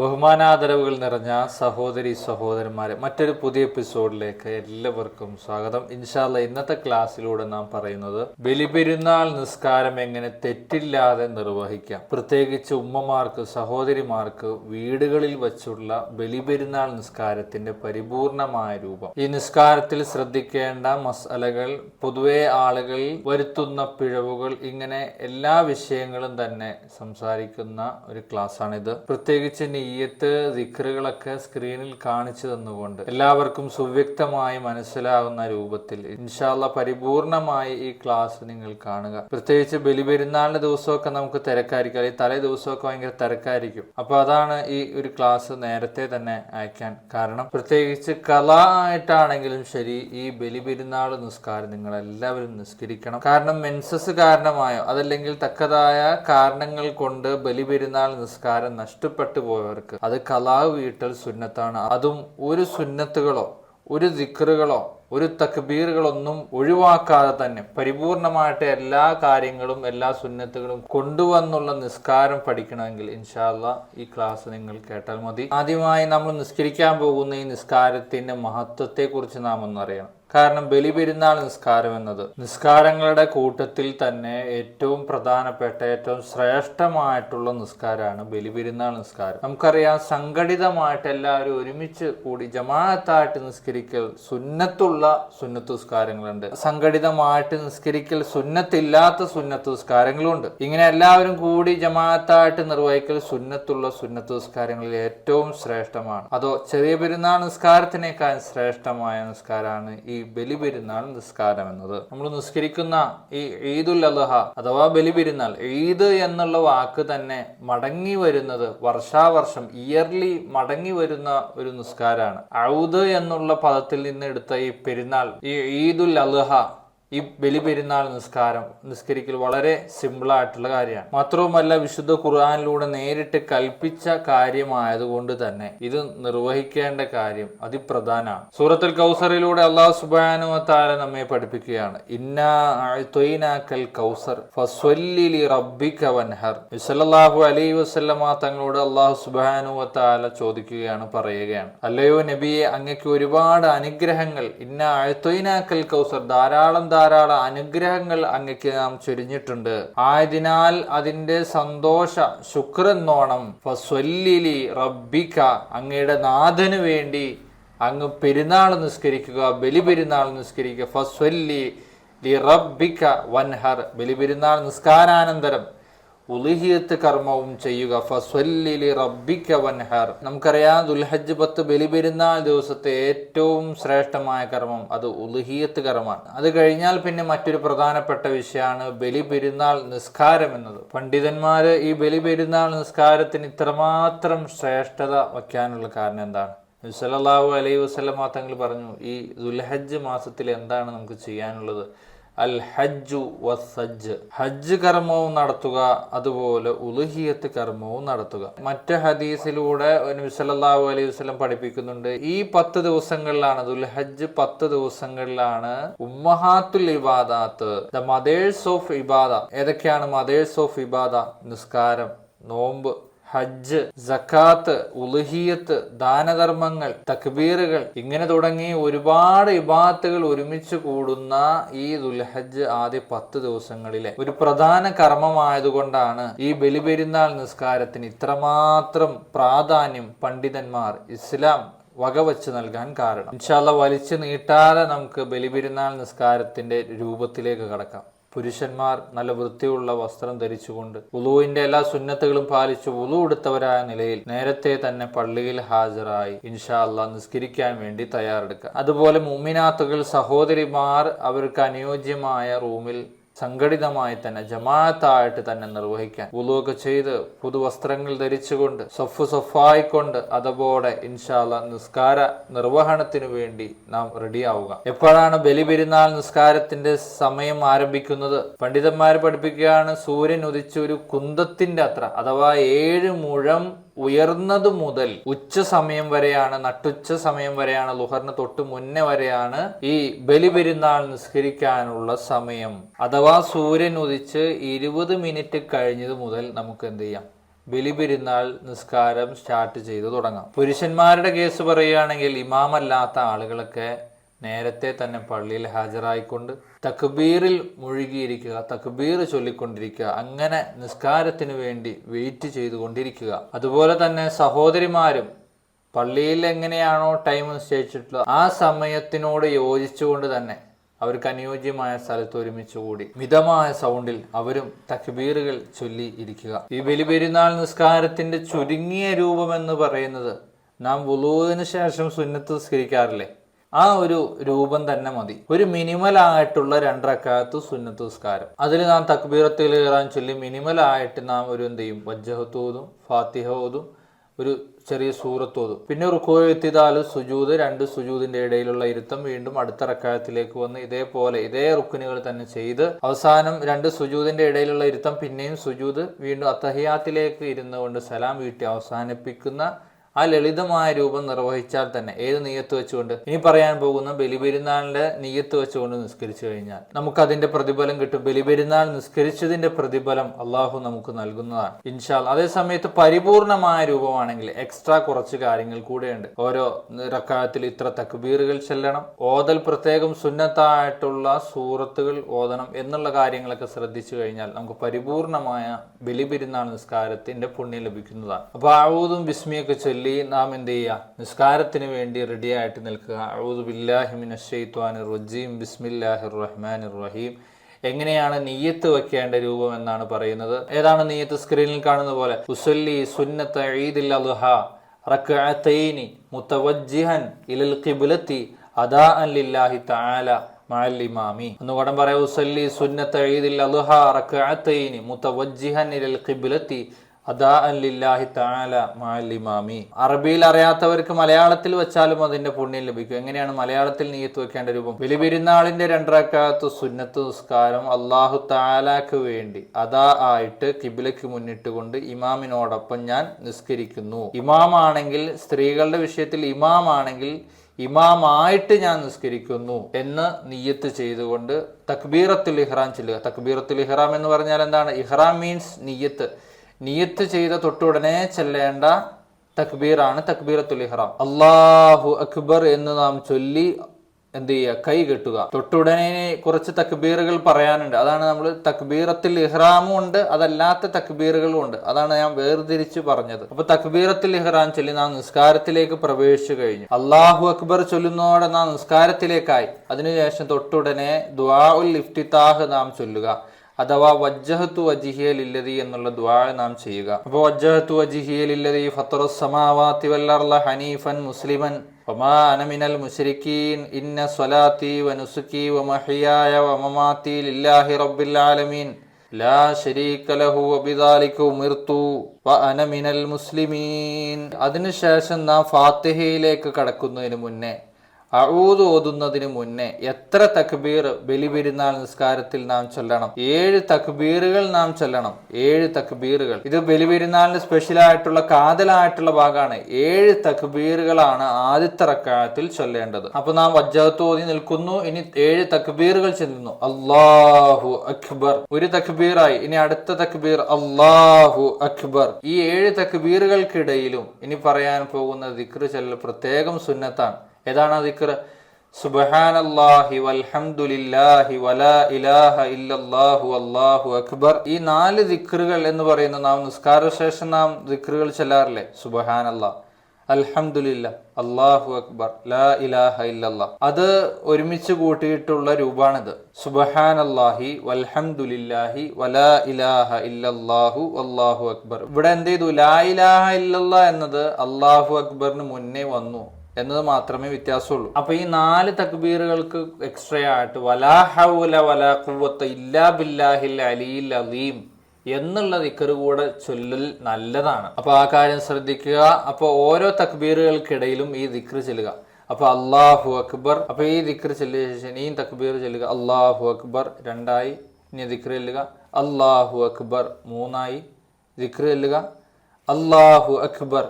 ബഹുമാനാദരവുകൾ നിറഞ്ഞ സഹോദരി സഹോദരന്മാരെ മറ്റൊരു പുതിയ എപ്പിസോഡിലേക്ക് എല്ലാവർക്കും സ്വാഗതം. ഇൻഷാല്ല ഇന്നത്തെ ക്ലാസ്സിലൂടെ നാം പറയുന്നത് ബലിപെരുന്നാൾ നിസ്കാരം എങ്ങനെ തെറ്റില്ലാതെ നിർവഹിക്കാം. പ്രത്യേകിച്ച് ഉമ്മമാർക്ക് സഹോദരിമാർക്ക് വീടുകളിൽ വച്ചുള്ള ബലിപെരുന്നാൾ നിസ്കാരത്തിന്റെ പരിപൂർണമായ രൂപം. ഈ നിസ്കാരത്തിൽ ശ്രദ്ധിക്കേണ്ട മസലകൾ പൊതുവെ ആളുകൾ വരുത്തുന്ന പിഴവുകൾ ഇങ്ങനെ എല്ലാ വിഷയങ്ങളും തന്നെ സംസാരിക്കുന്ന ഒരു ക്ലാസ്സാണിത്. പ്രത്യേകിച്ച് നെയ്യത്ത് ദിക്റുകളൊക്കെ സ്ക്രീനിൽ കാണിച്ചു തന്നുകൊണ്ട് എല്ലാവർക്കും സുവ്യക്തമായി മനസ്സിലാകുന്ന രൂപത്തിൽ ഇൻഷാല്ല പരിപൂർണമായി ഈ ക്ലാസ് നിങ്ങൾ കാണുക. പ്രത്യേകിച്ച് ബലിപെരുന്നാളിന്റെ ദിവസമൊക്കെ നമുക്ക് തിരക്കായിരിക്കും. അല്ലെങ്കിൽ തലേ ദിവസമൊക്കെ ഭയങ്കര തിരക്കായിരിക്കും. അപ്പൊ അതാണ് ഈ ഒരു ക്ലാസ് നേരത്തെ തന്നെ അയക്കാൻ കാരണം. പ്രത്യേകിച്ച് കല ആയിട്ടാണെങ്കിലും ശരി ഈ ബലിപെരുന്നാൾ നിസ്കാരം നിങ്ങൾ എല്ലാവരും നിസ്കരിക്കണം. കാരണം മെൻസസ് കാരണമായോ? അതല്ലെങ്കിൽ തക്കതായ കാരണങ്ങൾ കൊണ്ട് ബലിപെരുന്നാൾ നിസ്കാരം നഷ്ടപ്പെട്ടു പോയവർക്ക് അത് കലാവ് വീട്ടൽ സുന്നത്താണ്. അതും ഒരു സുന്നത്തുകളോ ഒരു ദിക്റുകളോ ഒരു തക്ബീറുകളൊന്നും ഒഴിവാക്കാതെ തന്നെ പരിപൂർണമായിട്ട് എല്ലാ കാര്യങ്ങളും എല്ലാ സുന്നത്തുകളും കൊണ്ടുവന്നുള്ള നിസ്കാരം പഠിക്കണമെങ്കിൽ ഇൻഷാല്ല ഈ ക്ലാസ് നിങ്ങൾ കേട്ടാൽ മതി. ആദ്യമായി നമ്മൾ നിസ്കരിക്കാൻ പോകുന്ന ഈ നിസ്കാരത്തിന്റെ മഹത്വത്തെ കുറിച്ച് നാം ഒന്നറിയണം. കാരണം ബലിപെരുന്നാൾ നിസ്കാരം എന്നത്. നിസ്കാരങ്ങളുടെ കൂട്ടത്തിൽ തന്നെ ഏറ്റവും പ്രധാനപ്പെട്ട ഏറ്റവും ശ്രേഷ്ഠമായിട്ടുള്ള നിസ്കാരമാണ് ബലിപെരുന്നാൾ നിസ്കാരം. നമുക്കറിയാം സംഘടിതമായിട്ട് എല്ലാവരും ഒരുമിച്ച് കൂടി ജമാഅത്തായിട്ട് നിസ്കരിക്കൽ സുന്നത്തുള്ള സുന്നത്ത് നിസ്കാരങ്ങളുണ്ട്. സംഘടിതമായിട്ട് നിസ്കരിക്കൽ സുന്നത്തില്ലാത്ത സുന്നത്ത് നിസ്കാരങ്ങളുണ്ട്. ഇങ്ങനെ എല്ലാവരും കൂടി ജമാഅത്തായിട്ട് നിർവഹിക്കൽ സുന്നത്തുള്ള സുന്നത്ത് നിസ്കാരങ്ങളിൽ ഏറ്റവും ശ്രേഷ്ഠമാണ്. അതോ ചെറിയ പെരുന്നാൾ നിസ്കാരത്തിനേക്കാൾ ശ്രേഷ്ഠമായ നിസ്കാരമാണ് ഈ ബലിപെരുന്നാൾ നിസ്കാരം എന്നത്. നമ്മൾ നിസ്കരിക്കുന്ന ഈ ഈദുൽ അലഹ അഥവാ ബലിപെരുന്നാൾ ഈദ് എന്നുള്ള വാക്ക് തന്നെ മടങ്ങി വരുന്നത് വർഷാവർഷം ഇയർലി മടങ്ങി വരുന്ന ഒരു നിസ്കാരമാണ്. ഔദ് എന്നുള്ള പദത്തിൽ നിന്ന് എടുത്ത ഈ പെരുന്നാൾ ഈ ഈദുൽ അദ്ഹ ഈ ബലിപെരുന്നാൾ നിസ്കാരം നിസ്കരിക്കൽ വളരെ സിമ്പിളായിട്ടുള്ള കാര്യമാണ്. മാത്രവുമല്ല വിശുദ്ധ ഖുർആാനിലൂടെ നേരിട്ട് കൽപ്പിച്ച കാര്യമായതുകൊണ്ട് തന്നെ ഇത് നിർവഹിക്കേണ്ട കാര്യം അതിപ്രധാനമാണ്. സൂറത്തുൽ കൗസറിലൂടെ അള്ളാഹു സുബാനു താര നമ്മെ പഠിപ്പിക്കുകയാണ്. ഇന്നാക്കൽ കൗസർ ഫസ്വല്ലി റബ്ബിക വൻഹർ. അലൈ വസല്ലമ തങ്ങളോട് അള്ളാഹു സുബാനു താല ചോദിക്കുകയാണ് പറയുകയാണ്. അല്ലയോ നബിയെ അങ്ങക്ക് ഒരുപാട് അനുഗ്രഹങ്ങൾ. ഇന്ന അഴുത്തൊയിനാക്കൽ കൗസർ. ധാരാളം ധാരാളം അനുഗ്രഹങ്ങൾ അങ്ങക്ക് നാം ചൊരിഞ്ഞിട്ടുണ്ട്. ആയതിനാൽ അതിന്റെ സന്തോഷ ശുക്രെന്നോണം ഫസ്വല്ലിലി റബ്ബിക അങ്ങയുടെ നാഥന് വേണ്ടി അങ്ങ് പെരുന്നാൾ നിസ്കരിക്കുക ബലി പെരുന്നാൾ നിസ്കരിക്കുക ഫസ്വല്ലി ലി റബ്ബിക വൻഹർ ബലി പെരുന്നാൾ നിസ്കാരാനന്തരം. ഉലിഹിയത്ത് കർമ്മവും ചെയ്യുക. ഫസ്വല്ലിലി റബ്ബിക വൻഹർ. നമുക്കറിയാം ദുൽഹജ് പത്ത് ബലിപെരുന്നാൾ ദിവസത്തെ ഏറ്റവും ശ്രേഷ്ഠമായ കർമ്മം അത് ഉലിഹിയത്ത് കർമ്മമാണ്. അത് കഴിഞ്ഞാൽ പിന്നെ മറ്റൊരു പ്രധാനപ്പെട്ട വിഷയമാണ് ബലിപെരുന്നാൾ നിസ്കാരം എന്നത്. പണ്ഡിതന്മാര് ഈ ബലിപെരുന്നാൾ നിസ്കാരത്തിന് ഇത്രമാത്രം ശ്രേഷ്ഠത വയ്ക്കാനുള്ള കാരണം എന്താണ്? സല്ലല്ലാഹു അലൈഹി വസല്ലമ തങ്ങൾ പറഞ്ഞു ഈ ദുൽഹജ് മാസത്തിൽ എന്താണ് നമുക്ക് ചെയ്യാനുള്ളത്? അൽ ഹജ്ജു വസജ്ജ് ഹജ്ജ് കർമ്മവും നടത്തുക അതുപോലെ ഉലുഹിയത്ത് കർമ്മവും നടത്തുക. മറ്റ് ഹദീസിലൂടെ നബി സല്ലല്ലാഹു അലൈഹി വസ്ലം പഠിപ്പിക്കുന്നുണ്ട് ഈ പത്ത് ദിവസങ്ങളിലാണ് ദുൽഹജ്ജ് പത്ത് ദിവസങ്ങളിലാണ് ഉമ്മഹാത്തുൽ ഇബാദാത്ത് ദ മദേഴ്സ് ഓഫ് ഇബാദ. ഏതൊക്കെയാണ് മദേഴ്സ് ഓഫ് ഇബാദ? നിസ്കാരം നോമ്പ് ഹജ്ജ് ജക്കാത്ത് ഉലഹിയത്ത് ദാനധർമ്മങ്ങൾ തക്ബീറുകൾ ഇങ്ങനെ തുടങ്ങി ഒരുപാട് ഇബാത്തുകൾ ഒരുമിച്ച് കൂടുന്ന ഈ ദുൽഹജ്ജ് ആദ്യ പത്ത് ദിവസങ്ങളിലെ ഒരു പ്രധാന കർമ്മമായതുകൊണ്ടാണ് ഈ ബലിപെരുന്നാൾ നിസ്കാരത്തിന് ഇത്രമാത്രം പ്രാധാന്യം പണ്ഡിതന്മാർ ഇസ്ലാം വകവച്ച് നൽകാൻ കാരണം. ഇൻഷാല്ല വലിച്ചു നീട്ടാതെ നമുക്ക് ബലിപെരുന്നാൾ നിസ്കാരത്തിന്റെ രൂപത്തിലേക്ക് കടക്കാം. പുരുഷന്മാർ നല്ല വൃത്തിയുള്ള വസ്ത്രം ധരിച്ചുകൊണ്ട് ഉളുവിന്റെ എല്ലാ സുന്നത്തുകളും പാലിച്ച് ഉളു എടുത്തവരായ നിലയിൽ നേരത്തെ തന്നെ പള്ളിയിൽ ഹാജരായി ഇൻഷാ അല്ലാ നിസ്കരിക്കാൻ വേണ്ടി തയ്യാറെടുക്കുക. അതുപോലെ മുമിനാത്തുകൾ സഹോദരിമാർ അവർക്ക് അനുയോജ്യമായ റൂമിൽ സംഘടിതമായി തന്നെ ജമാഅത്തായിട്ട് തന്നെ നിർവഹിക്കാൻ ഉളുവൊക്കെ ചെയ്ത് പുതുവസ്ത്രങ്ങൾ ധരിച്ചുകൊണ്ട് സൊഫ് സൊഫായിക്കൊണ്ട് അതുപോലെ ഇൻഷാല്ല നിസ്കാര നിർവഹണത്തിനു വേണ്ടി നാം റെഡിയാവുക. എപ്പോഴാണ് ബലി പെരുന്നാൾ നിസ്കാരത്തിന്റെ സമയം ആരംഭിക്കുന്നത്? പണ്ഡിതന്മാർ പഠിപ്പിക്കുകയാണ് സൂര്യൻ ഉദിച്ച ഒരു കുന്തത്തിന്റെ അത്ര അഥവാ ഏഴ് മുഴം ഉയർന്നത് മുതൽ ഉച്ച സമയം വരെയാണ് നട്ടുച്ച സമയം വരെയാണ് ലുഹറിന് തൊട്ട് മുന്നേ വരെയാണ് ഈ ബലിപെരുന്നാൾ നിസ്കരിക്കാനുള്ള സമയം. അഥവാ സൂര്യൻ ഉദിച്ച് ഇരുപത് മിനിറ്റ് കഴിഞ്ഞത് മുതൽ നമുക്ക് എന്ത് ചെയ്യാം? ബലിപെരുന്നാൾ നിസ്കാരം സ്റ്റാർട്ട് ചെയ്ത് തുടങ്ങാം. പുരുഷന്മാരുടെ കേസ് പറയുകയാണെങ്കിൽ ഇമാമല്ലാത്ത ആളുകളൊക്കെ നേരത്തെ തന്നെ പള്ളിയിൽ ഹാജരായിക്കൊണ്ട് തക്ബീറിൽ മുഴുകിയിരിക്കുക തക്ബീർ ചൊല്ലിക്കൊണ്ടിരിക്കുക അങ്ങനെ നിസ്കാരത്തിന് വേണ്ടി വെയിറ്റ് ചെയ്തുകൊണ്ടിരിക്കുക. അതുപോലെ തന്നെ സഹോദരിമാരും പള്ളിയിൽ എങ്ങനെയാണോ ടൈം നിശ്ചയിച്ചിട്ടുള്ളത് ആ സമയത്തിനോട് യോജിച്ചുകൊണ്ട് തന്നെ അവർക്ക് അനുയോജ്യമായ സ്ഥലത്ത് ഒരുമിച്ച് കൂടി മിതമായ സൗണ്ടിൽ അവരും തക്ബീറുകൾ ചൊല്ലി ഇരിക്കുക. ഈ ബലിപെരുന്നാൾ നിസ്കാരത്തിന്റെ ചുരുങ്ങിയ രൂപമെന്ന് പറയുന്നത് നാം വുളുവിന് ശേഷം സുന്നത്ത് നിസ്കരിക്കാറില്ലേ? ആ ഒരു രൂപം തന്നെ മതി. ഒരു മിനിമൽ ആയിട്ടുള്ള രണ്ടരക്കാലത്ത് സുന്നത്ത് നിസ്കാരം. അതിൽ നാം തക്ബീറത്തിൽ കയറാൻ ചൊല്ലി മിനിമൽ ആയിട്ട് നാം ഒരു എന്ത് ചെയ്യും? വജ്ജഹത്തോതും ഫാത്തിഹ ഓതും ഒരു ചെറിയ സൂറത്തോതും പിന്നെ എത്തിയതാൽ സുജൂത് രണ്ട് സുജൂതിന്റെ ഇടയിലുള്ള ഇരുത്തം വീണ്ടും അടുത്ത റക്കായത്തിലേക്ക് വന്ന് ഇതേപോലെ ഇതേ റുക്കിനുകൾ തന്നെ ചെയ്ത് അവസാനം രണ്ട് സുജൂതിന്റെ ഇടയിലുള്ള ഇരുത്തം പിന്നെയും സുജൂത് വീണ്ടും അത്തഹിയാത്തിലേക്ക് ഇരുന്നുകൊണ്ട് സലാം വീട്ടി അവസാനിപ്പിക്കുന്ന ആ ലളിതമായ രൂപം നിർവഹിച്ചാൽ തന്നെ ഏത് നീയത്ത് വെച്ചുകൊണ്ട്? ഇനി പറയാൻ പോകുന്ന ബലിപെരുന്നാളിന്റെ നീയത്ത് വെച്ചുകൊണ്ട് നിസ്കരിച്ചു കഴിഞ്ഞാൽ നമുക്ക് അതിന്റെ പ്രതിഫലം കിട്ടും. ബലിപെരുന്നാൾ നിസ്കരിച്ചതിന്റെ പ്രതിഫലം അള്ളാഹു നമുക്ക് നൽകുന്നതാണ്. ഇൻഷാൽ അതേ സമയത്ത് പരിപൂർണമായ രൂപമാണെങ്കിൽ എക്സ്ട്രാ കുറച്ച് കാര്യങ്ങൾ കൂടെയുണ്ട്. ഓരോ റക്കായത്തിൽ ഇത്ര തക്ബീറുകൾ ചെല്ലണം. ഓതൽ പ്രത്യേകം സുന്നത്തായിട്ടുള്ള സൂറത്തുകൾ ഓതണം എന്നുള്ള കാര്യങ്ങളൊക്കെ ശ്രദ്ധിച്ചു കഴിഞ്ഞാൽ നമുക്ക് പരിപൂർണമായ ബലിപെരുന്നാൾ നിസ്കാരത്തിന്റെ പുണ്യം ലഭിക്കുന്നതാണ്. അപ്പൊ ആവൂതും ബിസ്മിയൊക്കെ ചൊല്ലി നാം എന്ത് ചെയ്യുക? നിസ്കാരത്തിന് വേണ്ടി റെഡി ആയിട്ട് നിൽക്കുക. ഔദു ബില്ലാഹിമിൻ റജീം. ബിസ്മില്ലാഹിർ റഹ്മാനിർ റഹീം. എങ്ങനെയാണ് നീയത്ത് വെക്കേണ്ട രൂപം എന്നാണ് പറയുന്നത്. ഏതാണ് നീയത്ത് സ്ക്രീനിൽ കാണുന്ന പോലെ? ഉസല്ലി സുന്നത്ത് ഈദിൽ ഇലൽ ലില്ലാഹി തആല മഅൽ ഇമാമി. ഒന്നുകൂടെ പറയാം. ഇലൽ ഇമാമി. അറബിയിൽ അറിയാത്തവർക്ക് മലയാളത്തിൽ വെച്ചാലും അതിന്റെ പുണ്യം ലഭിക്കും. എങ്ങനെയാണ് മലയാളത്തിൽ നീയത്ത് വെക്കേണ്ട രൂപം? ബലിപെരുന്നാളിന്റെ രണ്ടരക്കാലത്ത് സുന്നത്ത് നിസ്കാരം അള്ളാഹു താലാക്ക് വേണ്ടി. അതാ ആയിട്ട് കിബിലയ്ക്ക് മുന്നിട്ടുകൊണ്ട് ഇമാമിനോടൊപ്പം ഞാൻ നിസ്കരിക്കുന്നു. ഇമാമാണെങ്കിൽ സ്ത്രീകളുടെ വിഷയത്തിൽ ഇമാമാണെങ്കിൽ ഇമാമായിട്ട് ഞാൻ നിസ്കരിക്കുന്നു എന്ന് നീയത്ത് ചെയ്തുകൊണ്ട് തക്ബീറത്തുൽ ഇഹ്റാം ചെല്ലുക. തക്ബീറത്തുൽ ഇഹ്റാം എന്ന് പറഞ്ഞാൽ എന്താണ്? ഇഹ്റാം മീൻസ് നിയ്യത്ത്. നിയത്ത് ചെയ്ത തൊട്ടുടനെ ചെല്ലേണ്ട തക്ബീറാണ് തക്ബീറത്തുൽ ഇഹ്റാം. അള്ളാഹു അക്ബർ എന്ന് നാം ചൊല്ലി എന്ത് ചെയ്യുക? കൈ കെട്ടുക. തൊട്ടുടനെ കുറച്ച് തക്ബീറുകൾ പറയാനുണ്ട്. അതാണ് നമ്മൾ തക്ബീറത്തിൽ ഇഹ്റാമും ഉണ്ട് അതല്ലാത്ത തക്ബീറുകളും ഉണ്ട്. അതാണ് ഞാൻ വേർതിരിച്ച് പറഞ്ഞത്. അപ്പൊ തക്ബീറത്തിൽ ഇഹ്റാം ചൊല്ലി നാം നിസ്കാരത്തിലേക്ക് പ്രവേശിച്ചു കഴിഞ്ഞു. അള്ളാഹു അക്ബർ ചൊല്ലുന്നതോടെ നാം നിസ്കാരത്തിലേക്കായി. അതിനുശേഷം തൊട്ടുടനെ ദ്വാ ഉൽ ഇഫ്തിത്താഹ് നാം ചൊല്ലുക. അഥവാ വജ്ജഹത്തു വജിഹിയലില്ലതി എന്നുള്ള ദ്വാ നാം ചെയ്യുക. അപ്പോൾ വജ്ജഹത്തു വജിഹിയലില്ലതി ഫത്തറു സമാവാത്തി വല്ലർല ഹനീഫൻ മുസ്ലിമൻ. വമാ അന മിനൽ മുശ്രിക്കീൻ. ഇന്ന സ്വലാത്തി വനുസുക്കി വമഹിയായ വമമാത്തി ലില്ലാഹി റബ്ബിൽ ആലമീൻ. ലാ ശരീക ലഹു വബിദാലിക ഉമിർതു വഅന മിനൽ മുസ്ലിമീൻ. അതിനുശേഷം നാം ഫാത്തിഹയിലേക്ക് കടക്കുന്നതിന് മുന്നേ അഊദ് ഓതുന്നതിന് മുന്നേ എത്ര തക്ബീർ ബലിപെരുന്നാൾ നിസ്കാരത്തിൽ നാം ചൊല്ലണം? ഏഴ് തക്ബീറുകൾ നാം ചൊല്ലണം. ഏഴ് തക്ബീറുകൾ. ഇത് ബലിപെരുന്നാളിന് സ്പെഷ്യൽ ആയിട്ടുള്ള കാതലായിട്ടുള്ള ഭാഗമാണ്. ഏഴ് തക്ബീറുകളാണ് ആദ്യത്തെ റക്കായത്തിൽ ചൊല്ലേണ്ടത്. അപ്പൊ നാം വജ്ജഹത്ത് ഓതി നിൽക്കുന്നു. ഇനി ഏഴ് തക്ബീറുകൾ ചെല്ലുന്നു. അള്ളാഹു അക്ബർ. ഒരു തക്ബീറായി. ഇനി അടുത്ത തക്ബീർ അള്ളാഹു അക്ബർ. ഈ ഏഴ് തക്ബീറുകൾക്കിടയിലും ഇനി പറയാൻ പോകുന്ന ദിക്ർ ചെല്ലൽ പ്രത്യേകം സുന്നത്താണ്. ഏതാണ് ദിക്ർ? സുബ്ഹാനല്ലാഹി വൽഹംദുലില്ലാഹി വലാ ഇലാഹ ഇല്ലല്ലാഹു അല്ലാഹു അക്ബർ. ഈ നാല് ദിക്റുകൾ എന്ന് പറയുന്ന നാം നിസ്കാര ശേഷം നാം ദിക്റുകൾ ചെല്ലാറില്ലേ? സുബഹാനല്ലാ അൽഹംദുലില്ല അള്ളാഹു അക്ബർ. ലാ ഇലാഹ ഇല്ലല്ലാ അത് ഒരുമിച്ച് കൂട്ടിയിട്ടുള്ള രൂപാണിത്. സുബ്ഹാനല്ലാഹി വൽഹംദുലില്ലാഹി വലാ ഇലാഹ ഇല്ലല്ലാഹു അള്ളാഹു അക്ബർ. ഇവിടെ എന്ത് ചെയ്തു? ലാ ഇലാഹ ഇല്ലല്ലാ എന്നത് അള്ളാഹു അക്ബറിന് മുന്നേ വന്നു. എന്നത് മാത്രമേ വ്യത്യാസമുള്ളൂ. അപ്പൊ ഈ നാല് തക്ബീറുകൾക്ക് എക്സ്ട്രാ ആയിട്ട് വലാ ഹൗല വലാ ഖുവത്ത ഇല്ലാ ബില്ലാഹിൽ അലിയിൽ അലീം എന്നുള്ള ദിക്കറ് കൂടെ ചൊല്ലൽ നല്ലതാണ്. അപ്പൊ ആ കാര്യം ശ്രദ്ധിക്കുക. അപ്പൊ ഓരോ തക്ബീറുകൾക്കിടയിലും ഈ ദിക്ർ ചെല്ലുക. അപ്പൊ അള്ളാഹു അക്ബർ. അപ്പൊ ഈ ദിക്ർ ചെല്ലിയ ശേഷം ഈ തക്ബീർ ചെല്ലുക. അള്ളാഹു അക്ബർ രണ്ടായി. ഇനി ദിക്ർ ചെല്ലുക. അള്ളാഹു അക്ബർ മൂന്നായി. ദിക്ർ ചെല്ലുക. അള്ളാഹു അക്ബർ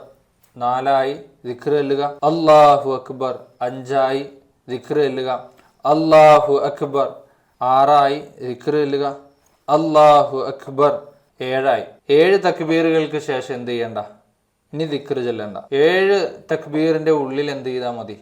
നാലായി ദിക്ർ ചെല്ലുക അള്ളാഹു അക്ബർ. അഞ്ചായി ദിക്ർ ചെല്ലുക അള്ളാഹു അക്ബർ. ആറായി ദിക്ർ ചെല്ലുക അള്ളാഹു അക്ബർ. ഏഴായി. ഏഴ് തക്ബീറുകൾക്ക് ശേഷം എന്ത് ചെയ്യണ്ട? ഇനി ദിഖർ ചൊല്ലണ്ട. ഏഴ് തക്ബീറിന്റെ ഉള്ളിൽ എന്ത് ചെയ്താൽ മതി?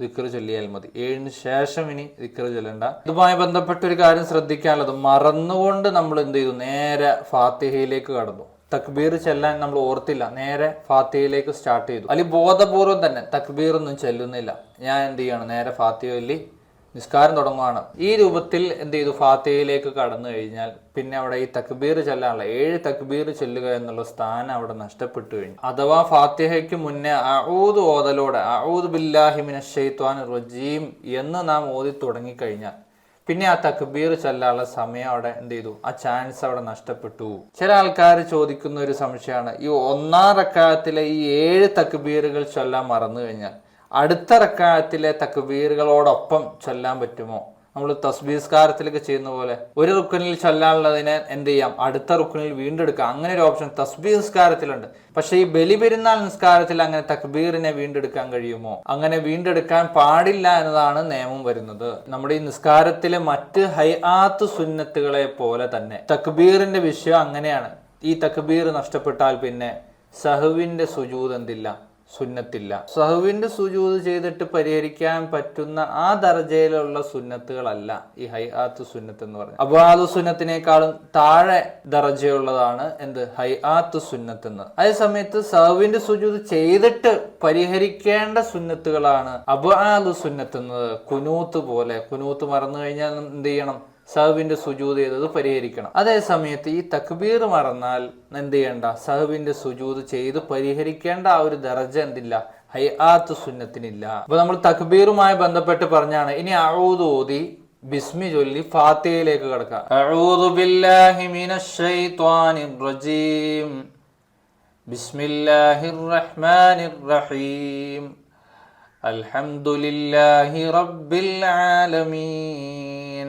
ദിഖർ ചൊല്ലിയാൽ മതി. ഏഴിന് ശേഷം ഇനി ദിഖർ ചൊല്ലണ്ട. ഇതുമായി ബന്ധപ്പെട്ട ഒരു കാര്യം ശ്രദ്ധിക്കാനുള്ളത്. മറന്നുകൊണ്ട് നമ്മൾ എന്ത് ചെയ്തു? നേരെ ഫാത്തിഹയിലേക്ക് കടന്നു. തക്ബീർ ചെല്ലാൻ നമ്മൾ ഓർത്തില്ല. നേരെ ഫാത്തിഹയിലേക്ക് സ്റ്റാർട്ട് ചെയ്തു. അല്ലെങ്കിൽ ബോധപൂർവം തന്നെ തക്ബീർ ഒന്നും ചെല്ലുന്നില്ല. ഞാൻ എന്ത് ചെയ്യണം? നേരെ ഫാത്തിഹ ചൊല്ലി നിസ്കാരം തുടങ്ങുകയാണ് ഈ രൂപത്തിൽ എന്ത് ചെയ്തു? ഫാത്തിഹയിലേക്ക് കടന്നു കഴിഞ്ഞാൽ പിന്നെ അവിടെ ഈ തക്ബീർ ചെല്ലാനുള്ള ഏഴ് തക്ബീർ ചെല്ലുക എന്നുള്ള സ്ഥാനം അവിടെ നഷ്ടപ്പെട്ടു കഴിഞ്ഞു. അഥവാ ഫാത്തിഹയ്ക്ക് മുന്നേ അഊദ് ഓതലോടെ അഊദ് ബില്ലാഹിമിന ഷെയ്ത്വാൻ റജീം എന്ന് നാം ഓതി തുടങ്ങിക്കഴിഞ്ഞാൽ പിന്നെ ആ തക്ബീർ ചൊല്ലാനുള്ള സമയം അവിടെ എന്ത് ചെയ്തു? ആ ചാൻസ് അവിടെ നഷ്ടപ്പെട്ടു. ചില ആൾക്കാർ ചോദിക്കുന്ന ഒരു സംശയമാണ്. ഈ ഒന്നാം റക്കാത്തിലെ ഈ ഏഴ് തക്ബീറുകൾ ചൊല്ലാൻ മറന്നു കഴിഞ്ഞാൽ അടുത്ത റക്കാത്തിലെ തക്ബീറുകളോടൊപ്പം ചൊല്ലാൻ പറ്റുമോ? നമ്മൾ തസ്ബീസ്കാരത്തിലൊക്കെ ചെയ്യുന്ന പോലെ ഒരു റുക്കനിൽ ചൊല്ലാനുള്ളതിനെ എന്ത് ചെയ്യാം? അടുത്ത റുക്കനിൽ വീണ്ടെടുക്കാം. അങ്ങനെ ഒരു ഓപ്ഷൻ തസ്ബീസ്കാരത്തിലുണ്ട്. പക്ഷെ ഈ ബലി പെരുന്നാൾ നിസ്കാരത്തിൽ അങ്ങനെ തക്ബീറിനെ വീണ്ടെടുക്കാൻ കഴിയുമോ? അങ്ങനെ വീണ്ടെടുക്കാൻ പാടില്ല എന്നതാണ് നിയമം വരുന്നത്. നമ്മുടെ ഈ നിസ്കാരത്തിലെ മറ്റ് ഹൈആത്ത് സുന്നത്തുകളെ പോലെ തന്നെ തക്ബീറിന്റെ വിഷയം അങ്ങനെയാണ്. ഈ തക്ബീർ നഷ്ടപ്പെട്ടാൽ പിന്നെ സഹുവിന്റെ സുജൂത് എന്തില്ല? സുന്നത്തില്ല. സഹുവിന്റെ സുജൂത് ചെയ്തിട്ട് പരിഹരിക്കാൻ പറ്റുന്ന ആ ദർജയിലുള്ള സുന്നത്തുകളല്ല ഈ ഹൈആത്ത് സുന്നത്ത് എന്ന് പറയുന്നത് അബാദു സുന്നത്തിനേക്കാളും താഴെ ദർജയുള്ളതാണ് എന്ത്? ഹൈആത്ത് സുന്നത്ത് എന്ന്. അതേ സമയത്ത് സഹുവിന്റെ സുജൂത് ചെയ്തിട്ട് പരിഹരിക്കേണ്ട സുന്നത്തുകളാണ് അബാദു സുന്നത്ത് എന്നത്. കുനൂത്ത് പോലെ. കുനൂത്ത് മറന്നു കഴിഞ്ഞാൽ എന്ത് ചെയ്യണം? സഹബിന്റെ സുജൂത് ചെയ്തത് പരിഹരിക്കണം. അതേ സമയത്ത് ഈ തക്ബീർ മറന്നാൽ എന്ത് ചെയ്യണ്ട സഹുവിന്റെ സുജൂത് ചെയ്ത് പരിഹരിക്കേണ്ട ആ ഒരു ദർജ എന്തില്ല? ഹൈആത്ത് സുന്നത്തിനില്ല. അപ്പൊ നമ്മൾ തക്ബീറുമായി ബന്ധപ്പെട്ട് പറഞ്ഞാണ് ഇനി ഓതി ബിസ്മി ചൊല്ലി ഫാത്തിയയിലേക്ക് കിടക്കാം. അഊദു ബില്ലാഹി റജീം. ബിസ്മില്ലാഹിർ റഹ്മാനിർ റഹീം. അൽഹംദുലില്ലാഹി റബ്ബിൽ ആലമീൻ.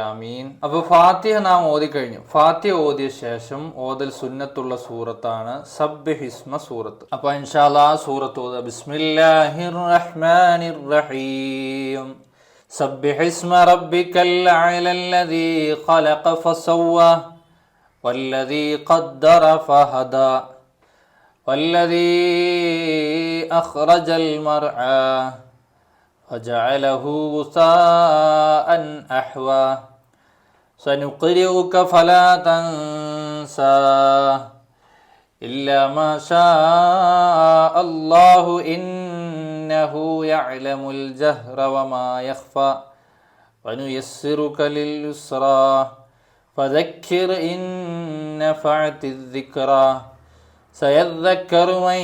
ആമീൻ അപ്പൊ ഫാത്തിഹ നാം ഓതി കഴിഞ്ഞു ഫാത്തിഹ ഓതിയ ശേഷം ഓതൽ സുന്നത്തുള്ള സൂറത്താണ് സബ്ബ് ഹിസ്മ സൂറത്ത് അപ്പൊ ഇൻഷാല്ലാ സൂറത്ത് ഓത ബിസ്മില്ലാഹിർ റഹ്മാനിർ റഹീം سبح اسم ربك الأعلى الذي خلق فسوى والذي قدر فهدى والذي أخرج المرعى فجعله غثاء أحوى. سنقرئك فلا تنسى إلا ما شاء الله إنه يعلم الجهر وما يخفى. ونيسرك لليسرى. فذكر إن نفعت الذكرى. سيذكر من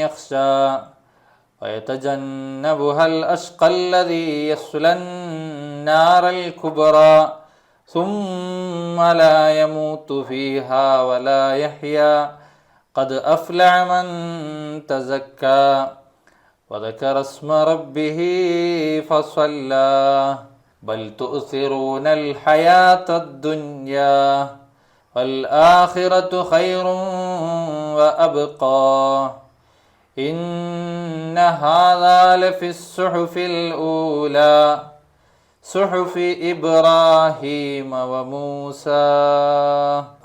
يخشى. ويتجنبها الأشقى الذي يصلى النار الكبرى ثم لا يموت فيها ولا يحيا. قد أفلع من تزكى وذكر اسم ربه فصلى. بل تؤثرون الحياة الدنيا والآخرة خير وأبقى. إن هذا لفي الصحف الأولى صحف إبراهيم وموسى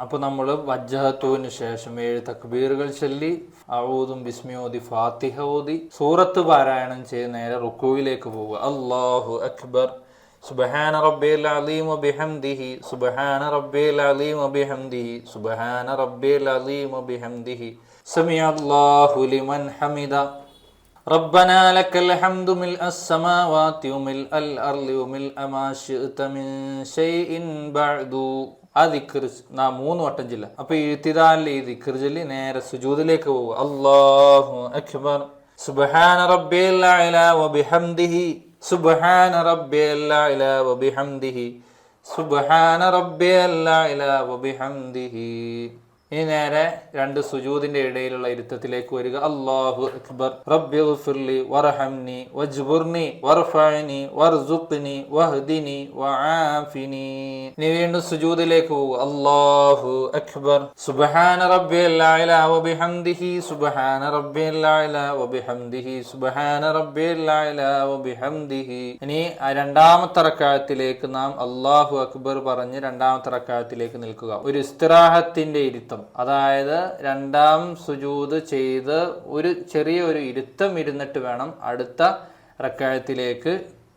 അപ്പോൾ നമ്മൾ വജ്ജഹത്തുവിന് ശേഷം ഏഴ് തക്ബീറുകൾ ചൊല്ലി അഊദും ബിസ്മി ഓതി ഫാത്തിഹ ഓതി സൂറത്ത് പാരായണം ചെയ്ത് നേരെ റുക്കുവിലേക്ക് പോവുക അല്ലാഹു അക്ബർ സുബ്ഹാന റബ്ബിൽ അലീം വബിഹംദിഹി സുബ്ഹാന റബ്ബിൽ അലീം വബിഹംദിഹി സുബ്ഹാന റബ്ബിൽ അലീം വബിഹംദിഹി سمع الله لمن حمد ربنا لك الحمد ملء السماوات وملء الأرض وملء ما شئت من شيء بعد ആ ദിക്കർ നാ മൂന്ന് വട്ടം ചൊല്ല അപ്പൊ എഴുത്തിതാലിൽ ഈ ദിക്കർ ചൊല്ലി നേരെ സുജൂദിലേക്ക് പോകുക അല്ലാഹു അക്ബർ സുബ്ഹാന റബ്ബിൽ അഅല വബിഹംദിഹി സുബ്ഹാന റബ്ബിൽ അഅല വബിഹംദിഹി സുബ്ഹാന റബ്ബിയൽ അഅ്ല വബിഹംദിഹി ഇനി നേരെ രണ്ട് സുജൂദിന്റെ ഇടയിലുള്ള ഇരുത്തത്തിലേക്ക് വരിക. അള്ളാഹു അക്ബർ. റബ്ബി ഗഫിർലി വർഹംനി വജ്ബുർനി വർഫഅനി വർസുഖ്നി വഹ്ദിനി വആഫിനി. ഇനി വീണ്ടും സുജൂദിലേക്ക് പോകുക അള്ളാഹു അക്ബർ. സുബ്ഹാന റബ്ബിയൽ അഅ്ല വബിഹംദിഹി സുബ്ഹാന റബ്ബിയൽ അഅ്ല വബിഹംദിഹി സുബ്ഹാന റബ്ബിയൽ വബിഹംദിഹി. ഇനി രണ്ടാമത്തെ റക്കായത്തിലേക്ക് നാം അള്ളാഹു അക്ബർ പറഞ്ഞ് രണ്ടാമത്തെ റക്കായത്തിലേക്ക് നിൽക്കുക. ഒരു ഇസ്തിറാഹത്തിന്റെ ഇരുത്തം. അതായത് രണ്ടാം സുജൂത് ചെയ്ത് ഒരു ചെറിയ ഒരു ഇരുത്തം ഇരുന്നിട്ട് വേണം അടുത്ത റക്കായത്തിലേക്ക്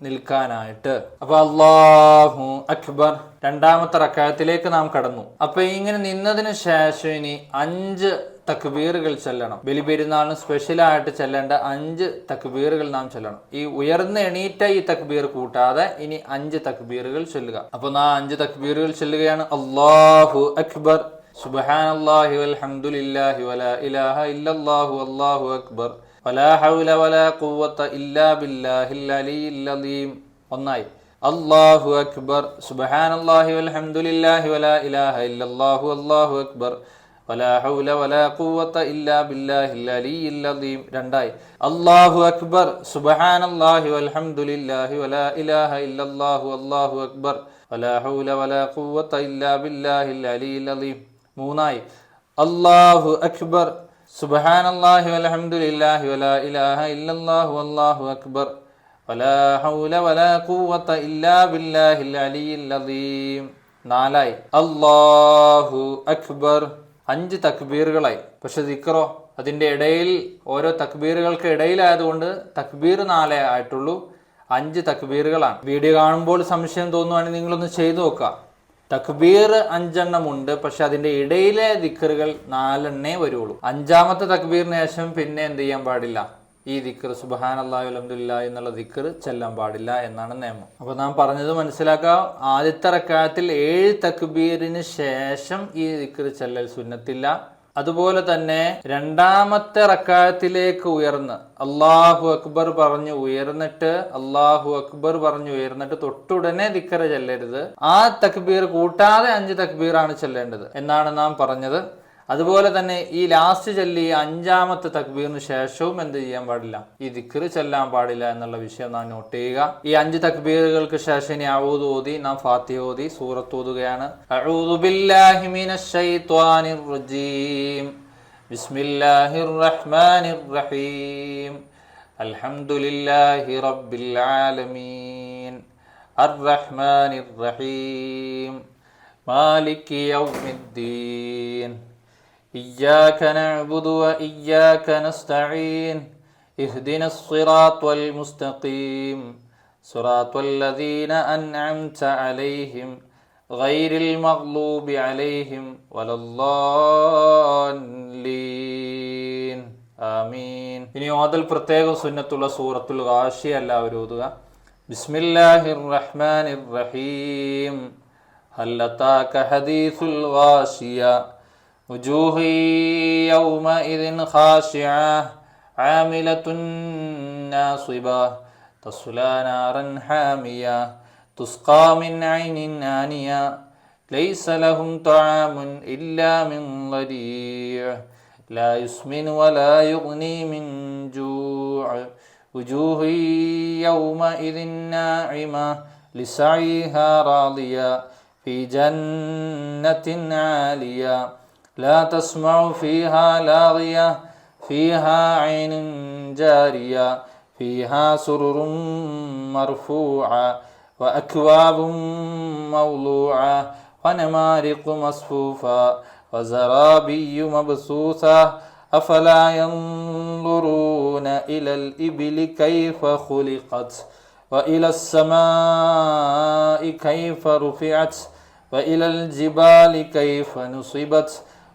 നിൽക്കാനായിട്ട്. അപ്പൊ അള്ളാഹു അക്ബർ രണ്ടാമത്തെ റക്കായത്തിലേക്ക് നാം കടന്നു. അപ്പൊ ഇങ്ങനെ നിന്നതിന് ശേഷം ഇനി അഞ്ച് തക്ബീറുകൾ ചെല്ലണം. ബലിപെരുന്നാളിന് സ്പെഷ്യലായിട്ട് ചെല്ലേണ്ട അഞ്ച് തക്ബീറുകൾ നാം ചെല്ലണം. ഈ ഉയർന്ന് എണീറ്റ ഈ തക്ബീർ കൂട്ടാതെ ഇനി അഞ്ച് തക്ബീറുകൾ ചൊല്ലുക. അപ്പൊ നാ അഞ്ച് തക്ബീറുകൾ ചെല്ലുകയാണ് അള്ളാഹു അക്ബർ. സുബ്ഹാനല്ലാഹി വൽഹംദുലില്ലാഹി വലാ ഇലാഹ ഇല്ലല്ലാഹു അല്ലാഹു അക്ബർ. വലാ ഹൗല വലാ ഖുവത ഇല്ലാ ബില്ലാഹിൽ അലിയിൽ അലീം ഒന്നായി. അല്ലാഹു അക്ബർ. സുബ്ഹാനല്ലാഹി വൽഹംദുലില്ലാഹി വലാ ഇലാഹ ഇല്ലല്ലാഹു അല്ലാഹു അക്ബർ. വലാ ഹൗല വലാ ഖുവത ഇല്ലാ ബില്ലാഹിൽ അലിയിൽ അലീം രണ്ടായി. അല്ലാഹു അക്ബർ. സുബ്ഹാനല്ലാഹി വൽഹംദുലില്ലാഹി വലാ ഇലാഹ ഇല്ലല്ലാഹു അല്ലാഹു അക്ബർ. വലാ ഹൗല വലാ ഖുവത ഇല്ലാ ബില്ലാഹിൽ അലിയിൽ അലീം മൂന്നായി. അള്ളാഹു അക്ബർ. സുബ്ഹാനല്ലാഹി വൽഹംദുലില്ലാഹി വലാ ഇലാഹ ഇല്ലല്ലാഹു അല്ലാഹു അക്ബർ. വലാ ഹൗല വലാ ഖുവത ഇല്ലാ ബില്ലാഹിൽ അലിയിൽ അലീം നാലായി. അല്ലാഹു അക്ബർ. അഞ്ച് തക്ബീറുകളായി. പക്ഷെ ദിക്റോ അതിന്റെ ഇടയിൽ ഓരോ തക്ബീറുകൾക്ക് ഇടയിലായതുകൊണ്ട് തക്ബീർ നാലേ ആയിട്ടുള്ളൂ. അഞ്ച് തക്ബീറുകളാണ്. വീഡിയോ കാണുമ്പോൾ സംശയം തോന്നുവാണെങ്കിൽ നിങ്ങളൊന്ന് ചെയ്തു നോക്കുക. തക്ബീർ അഞ്ചെണ്ണം ഉണ്ട് പക്ഷെ അതിന്റെ ഇടയിലെ ദിക്കറുകൾ നാലെണ്ണേ വരുള്ളൂ. അഞ്ചാമത്തെ തക്ബീറിന് ശേഷം പിന്നെ എന്ത് ചെയ്യാൻ പാടില്ല? ഈ ദിക്കർ സുബഹാൻ അള്ളാഹു അലഹമില്ല എന്നുള്ള ദിക്കർ ചെല്ലാൻ പാടില്ല എന്നാണ് നിയമം. അപ്പൊ നാം പറഞ്ഞത് മനസ്സിലാക്കാം. ആദ്യത്തെ റക്കായത്തിൽ ഏഴ് തക്ബീറിന് ശേഷം ഈ ദിക്കർ ചെല്ലൽ സുന്നത്തില്ല. അതുപോലെ തന്നെ രണ്ടാമത്തെ റക്കായത്തിലേക്ക് ഉയർന്ന്. അള്ളാഹു അക്ബർ പറഞ്ഞു ഉയർന്നിട്ട് അള്ളാഹു അക്ബർ പറഞ്ഞു ഉയർന്നിട്ട് തൊട്ടുടനെ ദിക്കര ചെല്ലരുത്. ആ തക്ബീർ കൂട്ടാതെ അഞ്ച് തക്ബീറാണ് ചെല്ലേണ്ടത് എന്നാണ് നാം പറഞ്ഞത്. അതുപോലെ തന്നെ ഈ ലാസ്റ്റ് ചൊല്ലി അഞ്ചാമത്തെ തക്ബീറിന് ശേഷവും എന്ത് ചെയ്യാൻ പാടില്ല? ഈ ദിക്കറ് ചെല്ലാൻ പാടില്ല എന്നുള്ള വിഷയം നാം നോട്ട് ചെയ്യുക. ഈ അഞ്ച് തക്ബീറുകൾക്ക് ശേഷം ഇനി അഴൂത് ഓതി നാം ഫാത്തി ഓതി സൂറത്ത് ഓതുകയാണ്. ബിസ്മില്ലാഹിർ റഹ്മാനിർ റഹീം. അൽഹംദുലില്ലാഹി റബ്ബിൽ ആലമീൻ. അർറഹ്മാനിർ റഹീം. മാലികി إياك نعبد وإياك نستعين اهدنا الصراط المستقيم صراط الذين أنعمت عليهم غير المغلوب عليهم ولا الضالين ആമീൻ ഇനി ഓതൽ പ്രത്യേക സുന്നത്തുള്ള സൂറത്തുൽ ഗാഷി എല്ലാവരും ഓതുക ബിസ്മില്ലാഹിർ റഹ്മാനിർ റഹീം ഹൽ അതാക ഹദീസുൽ ഗാഷിയ وجوه يومئذ خاشعة عاملة ناصبة تصلى نارا حامية تسقى من عين آنية ليس لهم طعام إلا من ضريع لا يسمن ولا يغني من جوع. وجوه يومئذ ناعمة لسعيها راضية في جنة عالية. لا تسمع فيها لاغية فيها عين جارية فيها سرر مرفوعة وأكواب موضوعة ونمارق مصفوفة وزرابي مبثوثة أفلا ينظرون إلى الإبل كيف خلقت؟ وإلى السماء كيف رفعت؟ وإلى الجبال كيف نصبت؟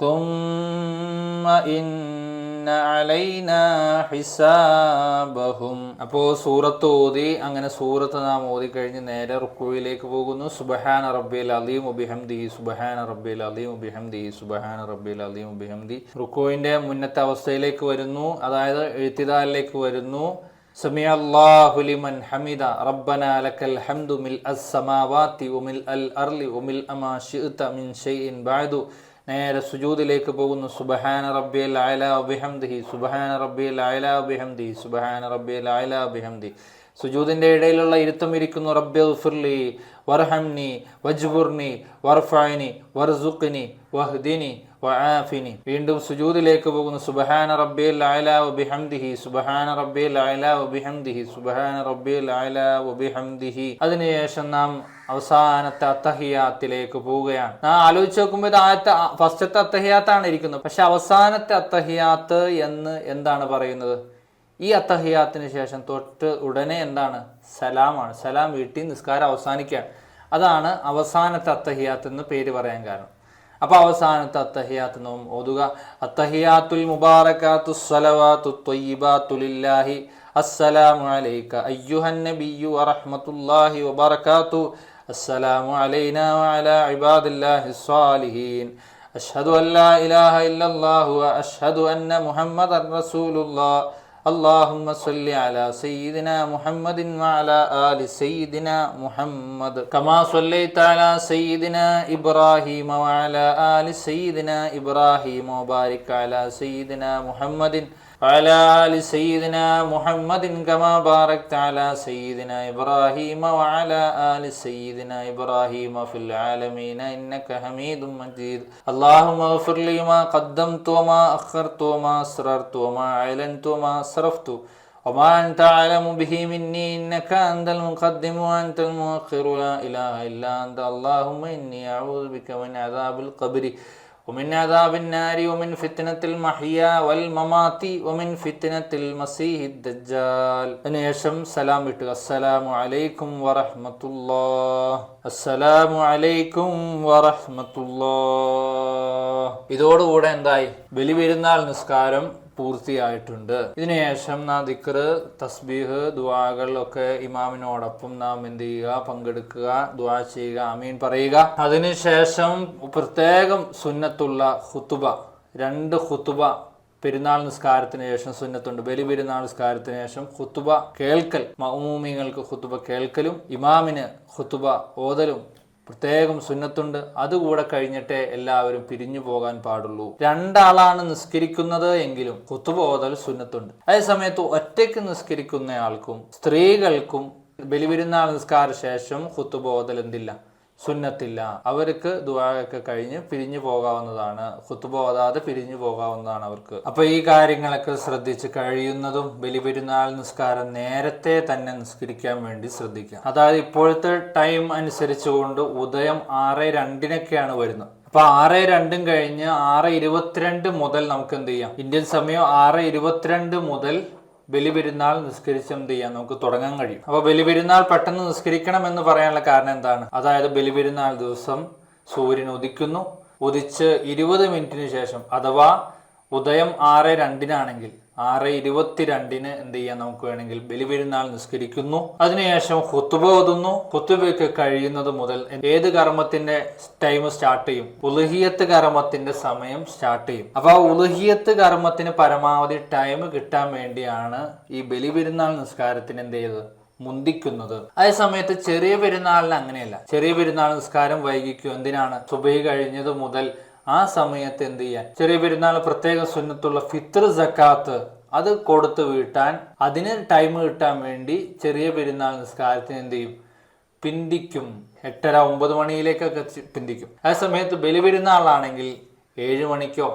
ثم إن علينا حسابهم അപ്പോൾ സൂറത്ത് ഓതി അങ്ങനെ സൂറത്ത് നാം ഓതി കഴിഞ്ഞ് നേരെ റുക്കുവിലേക്ക് പോകുന്നു സുബഹാന റബ്ബിൽ അലീം ഉബിഹംദി സുബഹാന റബ്ബിൽ അലീം ഉബിഹംദി സുബഹാന റബ്ബിൽ അലീം ഉബിഹംദി റുക്കുവിന്റെ മുന്നത്തെ അവസ്ഥയിലേക്ക് വരുന്നു അതായത് എഴുത്തിദാലിലേക്ക് വരുന്നു സമി അല്ലാഹു ലിമൻ ഹമിദ റബ്ബന ലക്കൽ ഹംദു മിൽ അസ് സമാവാതി ഉമിൽ അൽ അർലി ഉമിൽ അമാ ശിഅത മിൻ ഷൈഇൻ ബഅദു നേരെ സുജൂദിലേക്ക് പോകുന്നു. സുബഹാന റബ്ബിയൽ അയല ബിഹംദിഹി സുബഹാന റബ്ബിയൽ അയല ബിഹംദിഹി സുബഹാന റബ്ബിയൽ അയല അബിഹംദി സുജൂതിന്റെ ഇടയിലുള്ള ഇരുത്തം ഇരിക്കുന്നു. റബ്ബി ഫിർലി വർഹംനി വജ്ബുർനി വർഫാനി വർസുഖ്നി വഹ്ദിനി വആഫിനി. വീണ്ടും സുജൂദിലേക്ക് പോകുന്നു. സുബഹാന റബ്ബിയൽ അയല വബിഹംദിഹി സുബഹാന റബ്ബിയൽ അയല വബിഹംദിഹി സുബഹാന റബ്ബിയൽ അയല വബിഹംദിഹി. അതിനുശേഷം നാം അവസാനത്തെ അത്തഹിയാത്തിലേക്ക് പോവുകയാണ്. ഞാൻ ആലോചിച്ച് നോക്കുമ്പോൾ ഇത് ആദ്യത്തെ ഫസ്റ്റത്തെ അത്തഹിയാത്താണ് ഇരിക്കുന്നത്. പക്ഷെ അവസാനത്തെ അത്തഹിയാത്ത് എന്ന് എന്താണ് പറയുന്നത്? ഈ അത്തഹിയാത്തിന് ശേഷം തൊട്ട് ഉടനെ എന്താണ്? സലാമാണ്. സലാം വീട്ടിൽ നിസ്കാരം അവസാനിക്കുകയാണ്. അതാണ് അവസാനത്തെ അത്തഹിയാത്ത് എന്ന് പേര് പറയാൻ കാരണം. അപ്പൊ അവസാനത്തെ അത്തഹിയാത്ത് നോം ഓതുക. അത്തഹിയാത്തുൽ മുബാറകാത്തു സലവാത്തു അസ്സലാമു അലൈക. അയ്യുഹൻ നബിയ്യു വറഹ്മത്തുള്ളാഹി السلام علينا وعلى عباد الله الصالحين أشهد أن لا إله إلا الله وأشهد أن محمد رسول الله اللهم صل على سيدنا محمد وعلى آل سيدنا محمد كما صليت على سيدنا إبراهيم وعلى آل سيدنا إبراهيم وبارك على سيدنا محمد وعلى آل سيدنا محمد كما باركت على سيدنا إبراهيم وعلى آل سيدنا إبراهيم في العالمين إنك حميد مجيد اللهم اغفر لي ما قدمت وما أخرت وما أسررت وما أعلنت وما أسرفت وما أنت أعلم به مني إنك أنت المقدم وأنت المؤخر لا إله إلا أنت اللهم إني أعوذ بك من عذاب القبر ومن عذاب النار ومن فتنة المحيا والممات ومن فتنة المسيح الدجال അതിനുശേഷം സലാം വിട്ടു അസ്സലാമു അലൈക്കും വറഹ്മത്തുള്ളാ അസ്സലാമു അലൈക്കും വറഹ്മത്തുള്ളാ ഇതോടുകൂടെ എന്തായി ബലി പെരുന്നാൾ നിസ്കാരം പൂർത്തിയായിട്ടുണ്ട്. ഇതിനുശേഷം നാം ദിക്റ് തസ്ബീഹ് ദുആകൾ ഒക്കെ ഇമാമിനോടൊപ്പം നാം എന്ത് ചെയ്യുക? പങ്കെടുക്കുക ദുവാ ചെയ്യുക അമീൻ പറയുക. അതിനുശേഷം പ്രത്യേകം സുന്നത്തുള്ള ഹുത്തുബ രണ്ട് ഹുത്തുബ പെരുന്നാൾ നിസ്കാരത്തിന് ശേഷം സുന്നത്തുണ്ട്. ബലി പെരുന്നാൾ നിസ്കാരത്തിന് ശേഷം ഹുത്തുബ കേൾക്കൽ. മൗമൂമിങ്ങൾക്ക് ഹുത്തുബ കേൾക്കലും ഇമാമിന് ഹുത്തുബ ഓതലും പ്രത്യേകം സുന്നത്തുണ്ട്. അതുകൂടെ കഴിഞ്ഞിട്ടേ എല്ലാവരും പിരിഞ്ഞു പോകാൻ പാടുള്ളൂ. രണ്ടാളാണ് നിസ്കരിക്കുന്നത് എങ്കിലും കുത്തുപോതൽ സുന്നത്തുണ്ട്. അതേസമയത്ത് ഒറ്റയ്ക്ക് നിസ്കരിക്കുന്നയാൾക്കും സ്ത്രീകൾക്കും ബലിപെരുന്നാൾ നിസ്കാര ശേഷം കുത്തുബോധൽ എന്തില്ല. സുന്നത്തില്ല. അവർക്ക് ദുആയൊക്കെ കഴിഞ്ഞ് പിരിഞ്ഞു പോകാവുന്നതാണ്. കുത്തുബോധാതെ പിരിഞ്ഞു പോകാവുന്നതാണ് അവർക്ക്. അപ്പൊ ഈ കാര്യങ്ങളൊക്കെ ശ്രദ്ധിച്ച് കഴിയുന്നതും ബലിപെരുന്നാൾ നിസ്കാരം നേരത്തെ തന്നെ നിസ്കരിക്കാൻ വേണ്ടി ശ്രദ്ധിക്കാം അതായത് ഇപ്പോഴത്തെ ടൈം അനുസരിച്ചുകൊണ്ട് ഉദയം ആറ് രണ്ടിനൊക്കെയാണ് വരുന്നത്. അപ്പൊ ആറ് രണ്ടും കഴിഞ്ഞ് ആറ് ഇരുപത്തിരണ്ട് മുതൽ നമുക്ക് എന്ത് ചെയ്യാം? ഇന്ത്യൻ സമയം ആറ് ഇരുപത്തിരണ്ട് മുതൽ ബലിപെരുന്നാൾ നിസ്കരിച്ച് എന്ത് ചെയ്യാം? നമുക്ക് തുടങ്ങാൻ കഴിയും. അപ്പൊ ബലിപെരുന്നാൾ പെട്ടെന്ന് നിസ്കരിക്കണം എന്ന് പറയാനുള്ള കാരണം എന്താണ്? അതായത് ബലിപെരുന്നാൾ ദിവസം സൂര്യൻ ഉദിക്കുന്നു. ഉദിച്ച് ഇരുപത് മിനിറ്റിന് ശേഷം അഥവാ ഉദയം ആറ് രണ്ടിനാണെങ്കിൽ ആറ് ഇരുപത്തിരണ്ടിന് എന്ത് ചെയ്യാം നമുക്ക് വേണമെങ്കിൽ ബലിപെരുന്നാൾ നിസ്കരിക്കുന്നു. അതിനുശേഷം ഹുത്തുബ ഓതുന്നു. ഹുത്തുബയൊക്കെ കഴിയുന്നത് മുതൽ ഏത് കർമ്മത്തിന്റെ ടൈം സ്റ്റാർട്ട് ചെയ്യും? ഉലുഹിയത്ത് കർമ്മത്തിന്റെ സമയം സ്റ്റാർട്ട് ചെയ്യും. അപ്പൊ ആ ഉലുഹിയത്ത് കർമ്മത്തിന് പരമാവധി ടൈം കിട്ടാൻ വേണ്ടിയാണ് ഈ ബലിപെരുന്നാൾ നിസ്കാരത്തിന് എന്ത് ചെയ്തത്? മുന്തിക്കുന്നത്. അതേ സമയത്ത് ചെറിയ പെരുന്നാളിന് അങ്ങനെയല്ല. ചെറിയ പെരുന്നാൾ നിസ്കാരം വൈകിക്കും? എന്തിനാണ്? സുബൈ കഴിഞ്ഞത് മുതൽ ആ സമയത്ത് എന്ത് ചെയ്യാൻ? ചെറിയ പെരുന്നാൾ പ്രത്യേക സുന്നത്തുള്ള ഫിത്ർ സക്കാത്ത് അത് കൊടുത്ത് വീട്ടാൻ അതിന് ടൈം കിട്ടാൻ വേണ്ടി ചെറിയ പെരുന്നാൾ നിസ്കാരത്തിന് എന്ത് ചെയ്യും? പിന്തിക്കും. എട്ടര ഒമ്പത് മണിയിലേക്കൊക്കെ പിന്തിക്കും. ആ സമയത്ത് ബലി പെരുന്നാളാണെങ്കിൽ ഏഴ് മണിക്കോ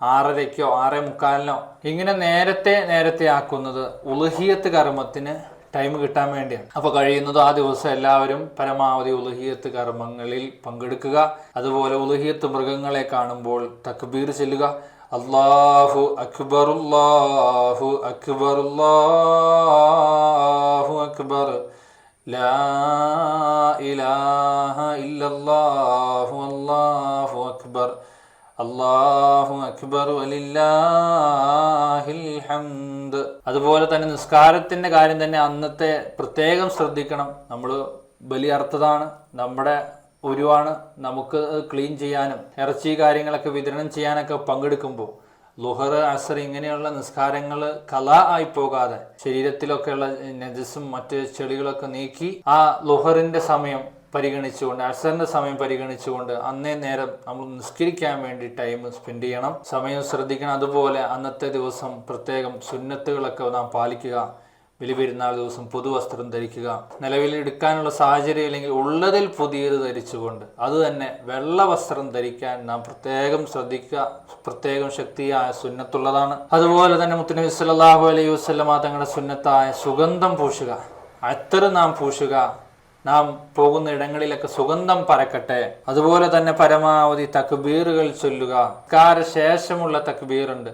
ആറരയ്ക്കോ ആറേ മുക്കാലിനോ ഇങ്ങനെ നേരത്തെ നേരത്തെ ആക്കുന്നത് ഉളുഹിയത്ത് കർമ്മത്തിന് ടൈം കിട്ടാൻ വേണ്ടിയാണ്. അപ്പൊ കഴിയുന്നതും ആ ദിവസം എല്ലാവരും പരമാവധി ഉലഹിയത്ത് കർമ്മങ്ങളിൽ പങ്കെടുക്കുക. അതുപോലെ ഉലഹിയത്ത് മൃഗങ്ങളെ കാണുമ്പോൾ തക്ബീർ ചെല്ലുക. അള്ളാഹു അക്ബർ അല്ലാഹു അക്ബർ. ലാ ഇലാഹ ഇല്ലല്ലാഹു അല്ലാഹു അക്ബർ. അല്ലാഹു അക്ബർ ഹംദ്. അതുപോലെ തന്നെ നിസ്കാരത്തിന്റെ കാര്യം തന്നെ അന്നത്തെ പ്രത്യേകം ശ്രദ്ധിക്കണം. നമ്മൾ ബലി അർത്ഥതാണ് നമ്മുടെ ഒരുവാണ് നമുക്ക് ക്ലീൻ ചെയ്യാനും ഇറച്ചി കാര്യങ്ങളൊക്കെ വിതരണം ചെയ്യാനൊക്കെ പങ്കെടുക്കുമ്പോൾ ലുഹർ അസർ ഇങ്ങനെയുള്ള നിസ്കാരങ്ങൾ കല ആയി പോകാതെ ശരീരത്തിലൊക്കെയുള്ള നജസും മറ്റ് ചെളികളൊക്കെ നീക്കി ആ ലുഹറിന്റെ സമയം പരിഗണിച്ചുകൊണ്ട് അസറിന്റെ സമയം പരിഗണിച്ചുകൊണ്ട് അന്നേ നേരം നമ്മൾ നിസ്കരിക്കാൻ വേണ്ടി ടൈം സ്പെൻഡ് ചെയ്യണം. സമയം ശ്രദ്ധിക്കണം. അതുപോലെ അന്നത്തെ ദിവസം പ്രത്യേകം സുന്നത്തുകളൊക്കെ നാം പാലിക്കുക. ബലിപെരുന്നാൾ ദിവസം പുതുവസ്ത്രം ധരിക്കുക. നിലവിൽ എടുക്കാനുള്ള സാഹചര്യം ഇല്ലെങ്കിൽ ഉള്ളതിൽ പുതിയത് ധരിച്ചുകൊണ്ട് അത് തന്നെ വെള്ള വസ്ത്രം ധരിക്കാൻ നാം പ്രത്യേകം ശ്രദ്ധിക്കുക. പ്രത്യേകം ശക്തിയായ സുന്നത്തുള്ളതാണ്. അതുപോലെ തന്നെ മുത്തനബി സല്ലാഹു അലൈഹി വസല്ലമ തങ്ങളുടെ സുന്നത്തായ സുഗന്ധം പൂശുക. അത്തറ് നാം പൂശുക. നാം പോകുന്ന ഇടങ്ങളിലൊക്കെ സുഗന്ധം പരക്കട്ടെ. അതുപോലെ തന്നെ പരമാവധി തക്ബീറുകൾ ചൊല്ലുക. കാര ശേഷമുള്ള തക്ബീറുണ്ട്.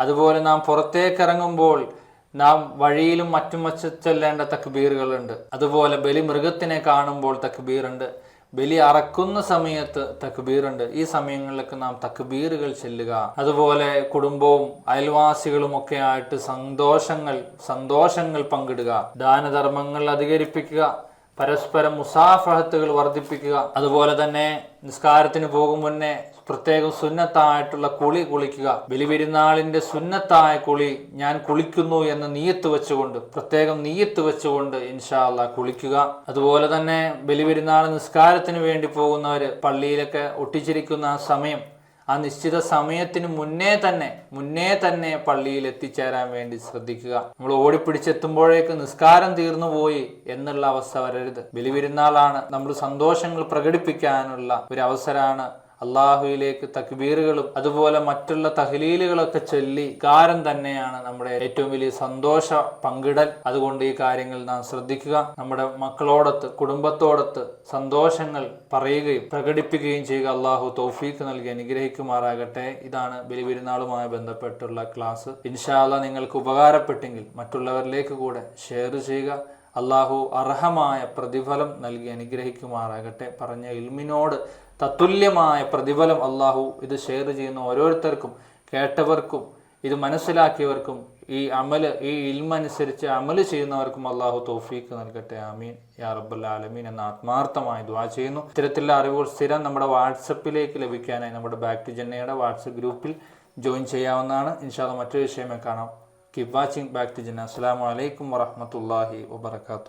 അതുപോലെ നാം പുറത്തേക്ക് ഇറങ്ങുമ്പോൾ നാം വഴിയിലും മറ്റും വച്ച് ചൊല്ലേണ്ട തക്ബീറുകളുണ്ട്. അതുപോലെ ബലി മൃഗത്തിനെ കാണുമ്പോൾ തക്ബീറുണ്ട്. ബലി അറക്കുന്ന സമയത്ത് തക്ബീറുണ്ട്. ഈ സമയങ്ങളിലൊക്കെ നാം തക്ബീറുകൾ ചെല്ലുക. അതുപോലെ കുടുംബവും അയൽവാസികളും ഒക്കെ ആയിട്ട് സന്തോഷങ്ങൾ സന്തോഷങ്ങൾ പങ്കിടുക. ദാനധർമ്മങ്ങൾ അധികരിപ്പിക്കുക. പരസ്പരം മുസാഫഹത്തുകൾ വർദ്ധിപ്പിക്കുക. അതുപോലെ തന്നെ നിസ്കാരത്തിന് പോകും മുന്നേ പ്രത്യേകം സുന്നത്തായിട്ടുള്ള കുളി കുളിക്കുക. ബലിപെരുന്നാളിന്റെ സുന്നത്തായ കുളി ഞാൻ കുളിക്കുന്നു എന്ന് നീയത്ത് വെച്ചുകൊണ്ട് പ്രത്യേകം നീയത്ത് വെച്ചുകൊണ്ട് ഇൻഷാല്ല കുളിക്കുക. അതുപോലെ തന്നെ ബലിപെരുന്നാൾ നിസ്കാരത്തിന് വേണ്ടി പോകുന്നവര് പള്ളിയിലൊക്കെ ഒട്ടിച്ചിരിക്കുന്ന ആ സമയം ആ നിശ്ചിത സമയത്തിന് മുന്നേ തന്നെ മുന്നേ തന്നെ പള്ളിയിൽ എത്തിച്ചേരാൻ വേണ്ടി ശ്രദ്ധിക്കുക. നമ്മൾ ഓടിപ്പിടിച്ചെത്തുമ്പോഴേക്ക് നിസ്കാരം തീർന്നു പോയി എന്നുള്ള അവസ്ഥ വരരുത്. ബലിവിരുന്നാളാണ് നമ്മൾ സന്തോഷങ്ങൾ പ്രകടിപ്പിക്കാനുള്ള ഒരു അവസരമാണ് അള്ളാഹുയിലേക്ക് തക്ബീറുകളും അതുപോലെ മറ്റുള്ള തഹലീലുകളൊക്കെ ചൊല്ലി കാരം തന്നെയാണ് നമ്മുടെ ഏറ്റവും വലിയ സന്തോഷ പങ്കിടൽ. അതുകൊണ്ട് ഈ കാര്യങ്ങൾ നാം ശ്രദ്ധിക്കുക. നമ്മുടെ മക്കളോടൊത്ത് കുടുംബത്തോടൊത്ത് സന്തോഷങ്ങൾ പറയുകയും പ്രകടിപ്പിക്കുകയും ചെയ്യുക അള്ളാഹു തൗഫീഖ് നൽകി അനുഗ്രഹിക്കുമാറാകട്ടെ. ഇതാണ് ബലിപെരുന്നാളുമായി ബന്ധപ്പെട്ടുള്ള ക്ലാസ്. ഇൻഷാല്ല നിങ്ങൾക്ക് ഉപകാരപ്പെട്ടെങ്കിൽ മറ്റുള്ളവരിലേക്ക് കൂടെ ഷെയർ ചെയ്യുക. അള്ളാഹു അർഹമായ പ്രതിഫലം നൽകി അനുഗ്രഹിക്കുമാറാകട്ടെ. പറഞ്ഞ ഇൽമിനോട് തത്തുല്യമായ പ്രതിഫലം അള്ളാഹു ഇത് ഷെയർ ചെയ്യുന്ന ഓരോരുത്തർക്കും കേട്ടവർക്കും ഇത് മനസ്സിലാക്കിയവർക്കും ഈ അമൽ ഈ ഇൽമനുസരിച്ച് അമൽ ചെയ്യുന്നവർക്കും അള്ളാഹു തോഫീക്ക് നൽകട്ടെ. ആമീൻ. യാ റബ്ബൽ ആലമീൻ എന്ന ആത്മാർത്ഥമായി ദ്വാ ചെയ്യുന്നു. ഇത്തരത്തിലുള്ള അറിവുകൾ സ്ഥിരം നമ്മുടെ വാട്സപ്പിലേക്ക് ലഭിക്കാനായി നമ്മുടെ ബാക്ക് ടു ജെന്നയുടെ വാട്സപ്പ് ഗ്രൂപ്പിൽ ജോയിൻ ചെയ്യാവുന്നതാണ്. ഇൻഷാല്ല മറ്റൊരു വിഷയമേ കാണാം. കീപ് വാച്ചിങ് ബാക്ക് ടു ജെന്ന അസ്സാം വലൈക്കും വറഹമത്തല്ലാഹി വബർക്കാത്തു